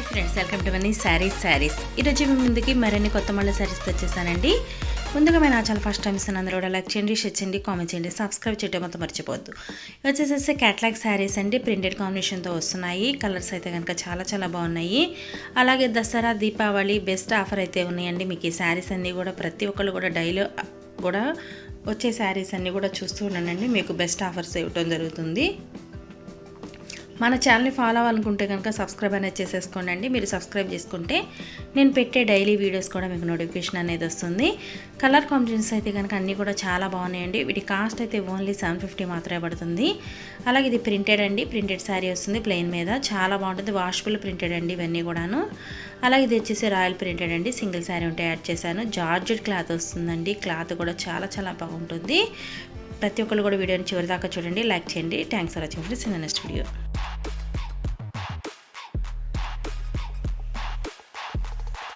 Hi friends welcome to Mani sarees sarees. ఈరోజు మీ ముందుకి మరిన్ని కొత్త మళ్ళీ శారీస్ తెచ్చేసానండి. ముందుగా మేము నా చాలా ఫస్ట్ టైం ఇస్తాను అందరూ కూడా లైక్ చేయండి షేర్ చేయండి కామెంట్ చేయండి సబ్స్క్రైబ్ చేయడం మొత్తం మర్చిపోవద్దు. వచ్చేసేసి క్యాట్లాగ్ శారీస్ అండి ప్రింటెడ్ కాంబినేషన్తో వస్తున్నాయి. కలర్స్ అయితే కనుక చాలా చాలా బాగున్నాయి. అలాగే దసరా దీపావళి బెస్ట్ ఆఫర్ అయితే ఉన్నాయండి. మీకు ఈ శారీస్ అన్నీ కూడా ప్రతి ఒక్కళ్ళు కూడా డైలీ కూడా వచ్చే శారీస్ అన్నీ కూడా చూస్తూ ఉండండి. మీకు బెస్ట్ ఆఫర్స్ ఇవ్వడం జరుగుతుంది. మన ఛానల్ని ఫాలో అవ్వాలనుకుంటే కనుక సబ్స్క్రైబ్ అనేది చేసేసుకోండి అండి. మీరు సబ్స్క్రైబ్ చేసుకుంటే నేను పెట్టే డైలీ వీడియోస్ కూడా మీకు నోటిఫికేషన్ అనేది వస్తుంది. కలర్ కాంబినేషన్స్ అయితే కనుక అన్నీ కూడా చాలా బాగున్నాయండి. వీటి కాస్ట్ అయితే ఓన్లీ సెవెన్ ఫిఫ్టీ మాత్రమే పడుతుంది. అలాగే ఇది ప్రింటెడ్ అండి. ప్రింటెడ్ శారీ వస్తుంది ప్లెయిన్ మీద. చాలా బాగుంటుంది. వాష్బుల్ ప్రింటెడ్ అండి ఇవన్నీ కూడాను. అలాగే ఇది వచ్చేసి రాయల్ ప్రింటెడ్ అండి. సింగిల్ శారీ ఉంటే యాడ్ చేశాను. జార్జెట్ క్లాత్ వస్తుందండి. క్లాత్ కూడా చాలా చాలా బాగుంటుంది. ప్రతి ఒక్కరు కూడా వీడియోని చివరి దాకా చూడండి. లైక్ చేయండి. Thanks for watching friends in next video